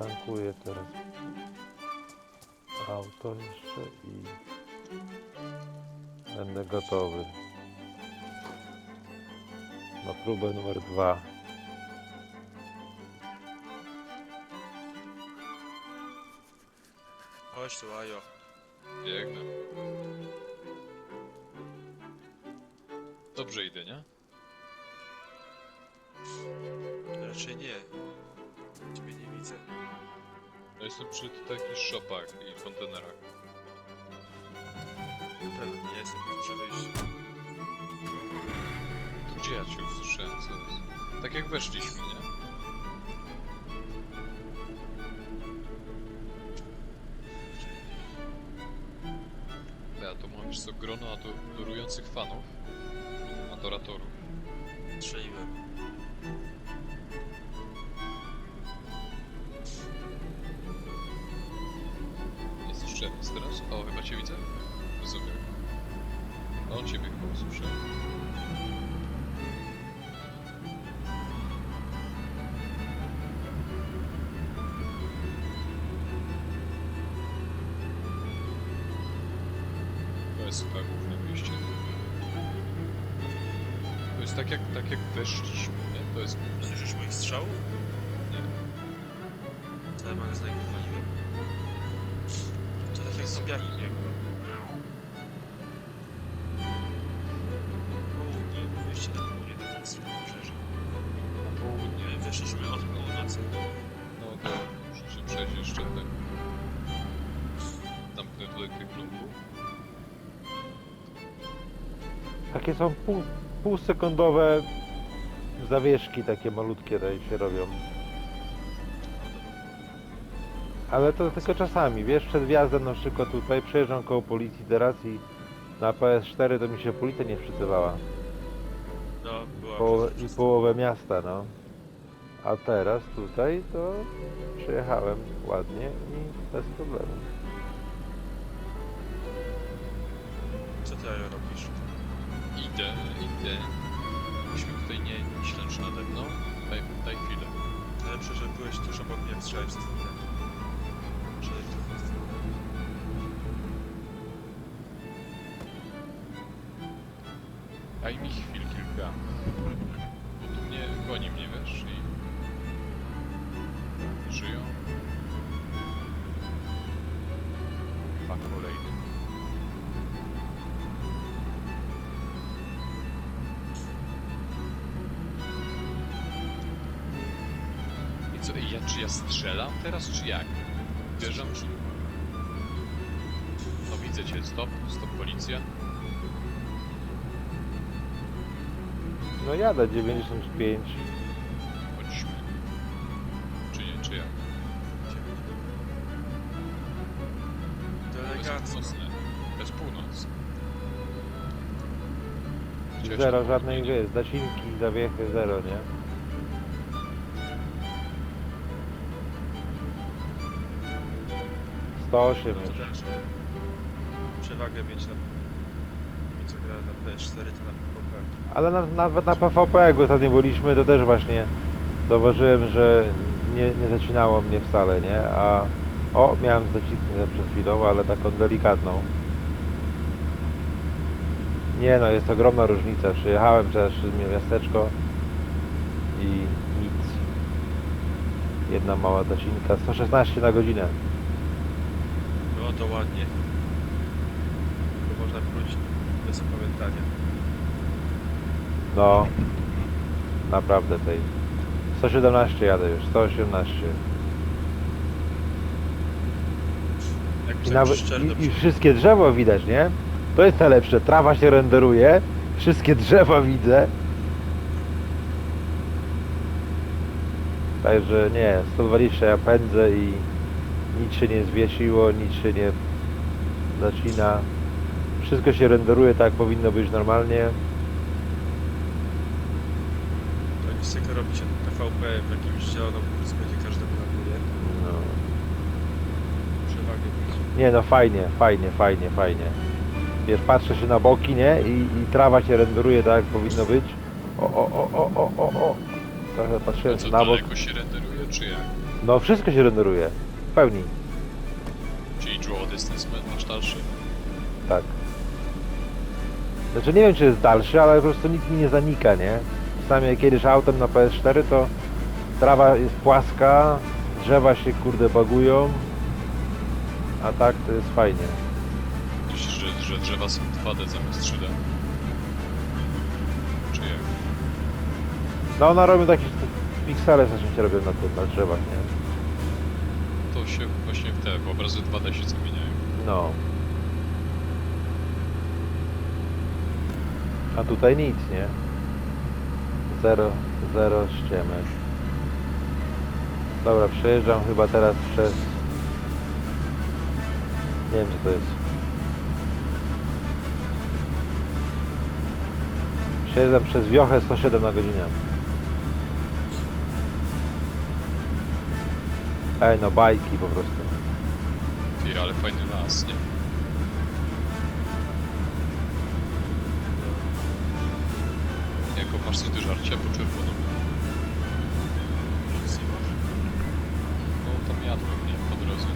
Tankuję teraz auto jeszcze i będę gotowy na próbę numer dwa. Chodź tu, Ajo. Biegnę. Dobrze idę, nie? Raczej nie. Jestem przy takich shopach i kontenerach. Na pewno nie jestem przy wyjściu. To gdzie ja cię usłyszałem zaraz? Tak jak weszliśmy, nie? Ja to mam wiesz co, grono adorujących fanów. Adoratorów. Strzeliłem. Jest teraz? O, chyba cię widzę. Rozumiem. No, ciebie chyba usłyszałem. To jest chyba główne wyjście. To jest tak jak, tak jak weszliśmy, nie? To jest. Słyszysz moich strzałów? Nie. Cały magazynek wywaliłem. To jak zombiaki biegły. Południe, wyjście na południe do strony wybrzeża. Na południe. Nie, Wyszliśmy od północy. No to muszę się przejść jeszcze tak. Zamknę tutaj tych lumpów. Takie są pół, półsekundowe zawieszki takie malutkie tutaj się robią. Ale to tylko czasami, wiesz, przed wjazdem na przykład tutaj przejeżdżam koło policji teraz i na PS4 to mi się policja nie wczytywała. No, była Połowę, I połowę miasta, no. A teraz tutaj to przejechałem ładnie i bez problemu. Co ty, Ajo, robisz? Idę, idę. Myśmy tutaj nie, ślęcz nade mną. Daj, daj chwilę. Najlepsze, że byłeś tuż obok mnie, jak strzelałeś Daj mi chwil kilka. Bo tu mnie goni mnie, wiesz, i... Żyją. Dwa kolejne. I co, ja, czy ja strzelam teraz, czy jak? Wierzę, czy... No widzę cię, stop, stop policja. No jadę 95. Chodźmy. Czy nie, czy jak? To jest elegancko. północne. To jest północ. Gdzieś Zero żadnej wiesz, zacinki, zawiechy, zero, nie? Sto osiem No już. to też. Przewagę mieć na... Mi co gra na PS4 to na. Ale na, nawet na PvP, jak ostatnio byliśmy, to też właśnie zauważyłem, że nie, nie zacinało mnie wcale, nie? A o, miałem zacisnę przed chwilą, ale taką delikatną. Nie no, jest ogromna różnica. Przyjechałem przez miasteczko i nic. Jedna mała zacinka, 116 na godzinę. No to ładnie. To można wrócić bez opamiętania. No, naprawdę tej. 117 jadę już, 118. Jak I, nawet, i, I wszystkie drzewa widać, nie? To jest najlepsze. Trawa się renderuje, wszystkie drzewa widzę. Także nie, 120 ja pędzę i nic się nie zwiesiło, nic się nie zacina. Wszystko się renderuje tak jak powinno być normalnie. To nic tylko robicie PvP w jakimś zielonym plus będzie każdemu ładuje. No. Przewagę mieć. Nie no fajnie, fajnie, fajnie, fajnie. Wiesz, patrzę się na boki, nie? I, i trawa się renderuje tak jak powinno być. O, o, o, o, o, o, o. Trochę patrzyłem co, na bok. daleko się renderuje, czy jak? No wszystko się renderuje. W pełni. Czyli draw distance masz dalszy? Tak. Znaczy nie wiem czy jest dalszy, ale po prostu nic mi nie zanika, nie? Jak kiedyś autem na PS4 to trawa jest płaska, drzewa się kurde bagują, a tak to jest fajnie. Myślisz, że, że drzewa są 2D zamiast 3D? Czy jak? No ona robi takie piksele zacząć robią na tym, na drzewach, nie? To się właśnie w te, w obrazy 2D się zamieniają. No. A tutaj nic, nie? Zero, zero ściemek. Dobra, przejeżdżam chyba teraz przez... Nie wiem, co to jest. Przejeżdżam przez wiochę 107 na godzinę. Ej, no bajki po prostu. Ty, ale fajny las, nie? Jako masz coś do żarcia? Nic nie masz. No tam jadłem, nie? Po drodze.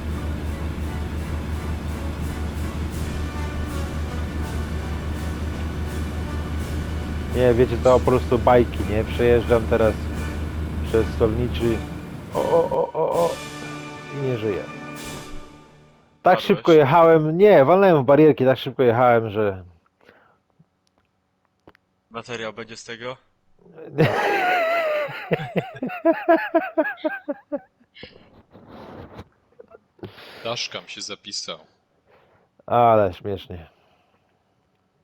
Nie, wiecie to po prostu bajki, nie? Przejeżdżam teraz przez stolniczy. O, o, o, o, o. I nie żyję. Tak Padłeś? szybko jechałem. Nie, walnąłem w barierki, tak szybko jechałem, że. Materiał będzie z tego? Daszkam się zapisał. Ale śmiesznie.